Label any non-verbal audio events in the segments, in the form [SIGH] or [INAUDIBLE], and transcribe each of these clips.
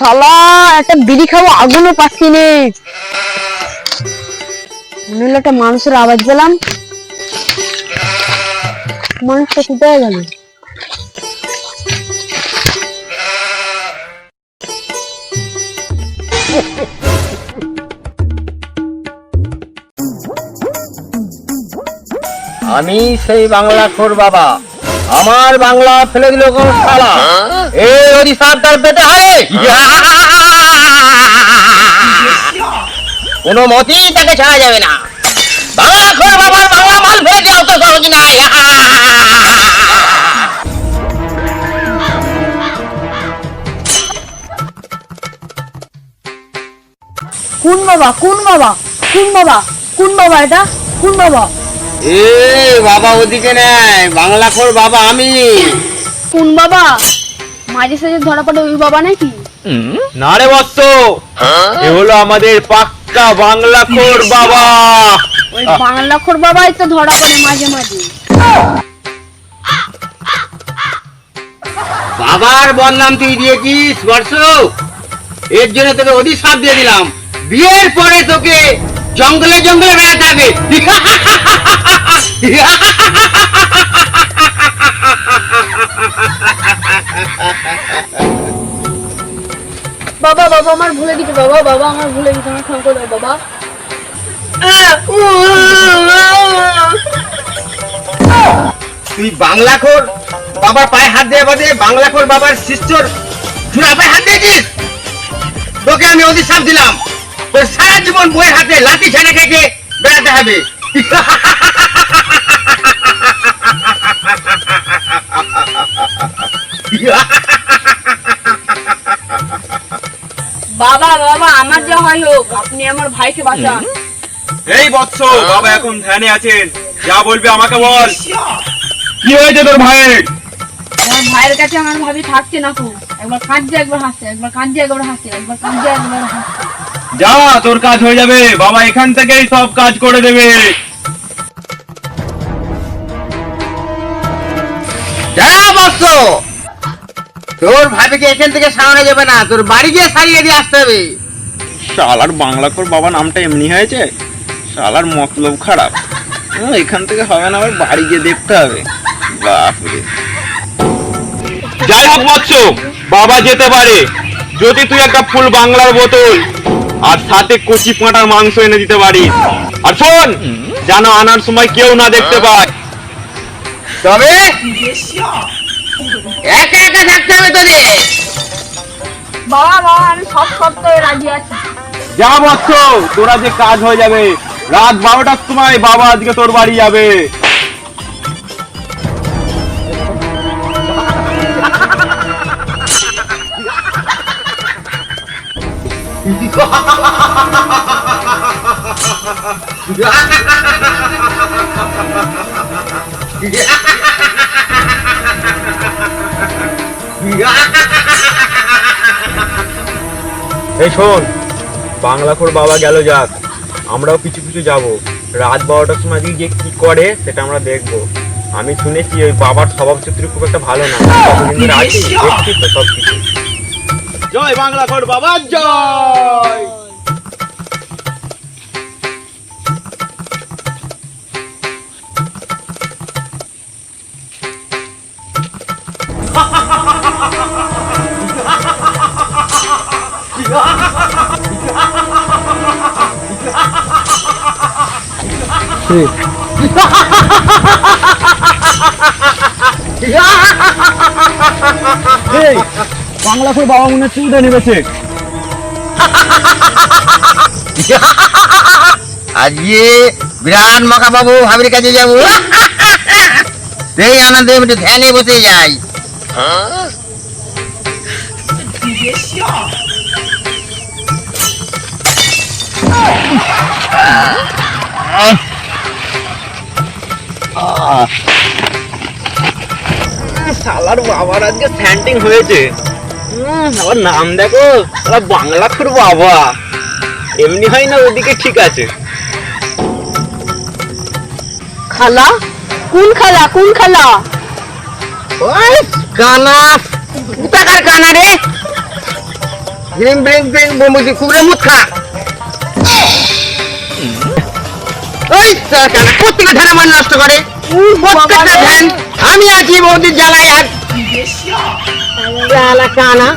শালা, একটা বিড়ি খাব, আগুনও পাচ্ছি নে। মনে একটা মানুষের আওয়াজ পেলাম। মানুষটা কোথায় গেল? আমি সেই বাংলা খোর বাবা। আমার বাংলা ফেলে দিল কোন শালা। এই অভিশাপ তার পেতে হবে কোনো মতেই তাকে ছাড়া যাবে না। বাংলা খোর বাবার বাংলা মাল ফেলে দেওয়া তো সহজ নয়। কোন বাবা কোন বাবা কোন বাবা কোন বাবা এটা? কোন বাবা? এ বাবা ওদিকে নেয় বাংলা খোর বাবা আমি। কোন বাবা? মাঝে সাঝে ধরা পড়ে ওই বাবা নাকি? না রে বত্ত এ হলো আমাদের পাক্কা বাংলা খোর বাবা। ওই বাংলা খোর বাবাই তো ধরা পড়ে মাঝে মাঝে। বাবার বদনাম তুই দিয়েছিস বর্ষ। এর জন্য তোকে অধিশাপ দিয়ে দিলাম। বিয়ের পরে তোকে জঙ্গলে জঙ্গলে বেড়াতে হবে। [LAUGHS] বাবা বাবা, আমার ভুলে গেছে, বাবা বাবা, আমার ভুলে গেছে, আমার ক্ষমা করে বাবা। তুই বাংলা খোর বাবার পায়ে হাত দিয়ে বাদে বাংলা খোর বাবার শিষ্যর চূড়া পায়ে হাত দিয়েছিস? তোকে আমি অধিশাপ দিলাম। তোর সারা জীবন বইয়ের হাতে লাঠি ছেড়ে খেয়ে বেড়াতে হবে। [LAUGHS] বাবা বাবা আমার যা হয় হোক আপনি আমার ভাইকে বাঁচান। এই বৎস বাবা এখন ধ্যানে আছেন। যা বলবি আমাকে বল। কি হয়েছে তোর ভাইয়ের? আমার ভাইয়ের কাছে আমার ভাবি থাকছে না খুব একবার কাঁদছে একবার হাসছে একবার কাঁদছে একবার হাসছে একবার কাঁদছে একবার হাসছে। যা তোর কাজ হয়ে যাবে। বাবা এখান থেকেই সব কাজ করে দেবে। বৎস তোর ভাবিকে এখান থেকে সামনে যাবে না তোর বাড়ি গিয়ে সারিয়ে দিয়ে আসতে হবে। শালার বাংলা কর বাবা নামটা এমনি হয়েছে শালার মতলব খারাপ। এখান থেকে হবে না আবার বাড়ি গিয়ে দেখতে হবে। বাপরে। যাই হোক বৎস বাবা যেতে পারে। যদি তুই একটা ফুল বাংলার বোতল আর সাথে কচি পাঁটার মাংস এনে দিতে পারিস। আর শোন যেন আনার সময় কেউ না দেখতে পায়। তবে? একা একা থাকতে হবে তোদের বাবা বাবা আমি সব সপ্তাহে রাজি আছি। যা বৎস তোরা যে কাজ হয়ে যাবে রাত বারোটার সময় বাবা আজকে তোর বাড়ি যাবে। [LAUGHS] এই শোন বাংলা খোর বাবা গেল যাক। আমরাও কিছু কিছু যাব। রাত বারোটার সময় দিয়ে কি করে, সেটা আমরা দেখব। আমি শুনেছি ওই বাবার স্বভাব চরিত্র খুব একটা ভালো না। সব কিছু জয় বাংলা খোর বাবা, জয়! এই বাংলা খোর বাবা মনে চুলটা নেমেছে। আজকে বিরাট মকা বাবু ভাবির কাছে যাব। সেই আনন্দে একটু ধ্যানে বসে যাই। শালার বাবার আজকে স্যান্টিং হয়েছে। আবার নাম দেখো শালা বাংলা খোর বাবা। এমনি হয় না ওদিকে ঠিক আছে। খালা? কোন খালা কোন খালা? ওই কানা। কোথাকার কানা রে? হিম ব্রিং ব্রিং বমুদি কুবরে মুখ খা ওই সালা কানা প্রত্যেকটা ধ্যান আমার নষ্ট করে? প্রত্যেকটা আমি আছি বৌদির জ্বালায় আর জ্বালা কানা।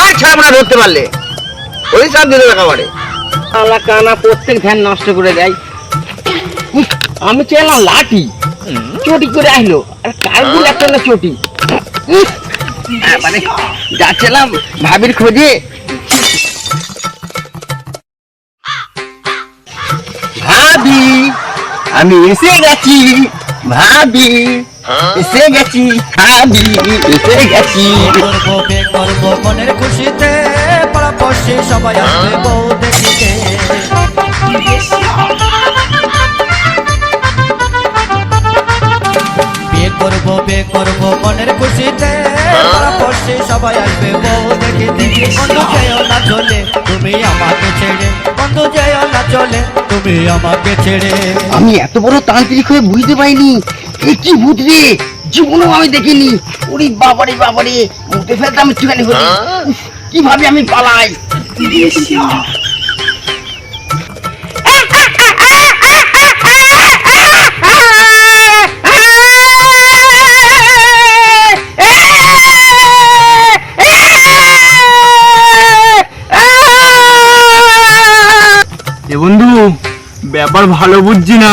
আর ছাড়বো না ধরতে পারলে। ওই সব দিল একেবারে জ্বালা কানা প্রত্যেক ধ্যান নষ্ট করে দেয়। আমি চাইলাম লাঠি। চটি করে আসলো আর কারগুলো একটা না চটি? মানে যাচ্ছিলাম ভাবির খোঁজে। আমি এসে গেছি, ভাবি। এসে গেছি, ভাবি। এসে গেছি। করব করব? মনের খুশিতে পাড়া সবাই আসবে বউ দেখিতে। বিয়ে করব বে করব? মনের খুশিতে পাড়া সবাই আসবে বউ দেখিতে। বন্ধু যেও না চলে, তুমি আমাকে ছেড়ে। বন্ধু যেও না চলে তুমি আমাকে ছেড়ে। আমি এত বড় তান্ত্রিক হয়ে বুঝতে পারিনি। এ কি ভূত রে? জীবনেও আমি দেখিনি। ওরে বাবারে বাবারে মুখে ফেলতাম একটুখানি হলে। কীভাবে আমি পালাই? এ বন্ধু, ব্যাপার ভালো বুঝছি না।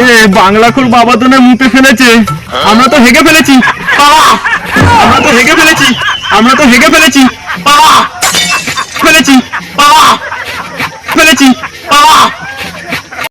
এ, বাংলা খুল বাবা তো না মুখে ফেলেছে। আমরা তো হেগে ফেলেছি। আমরা তো হেগে ফেলেছি। আমরা তো হেগে ফেলেছি। বাবা।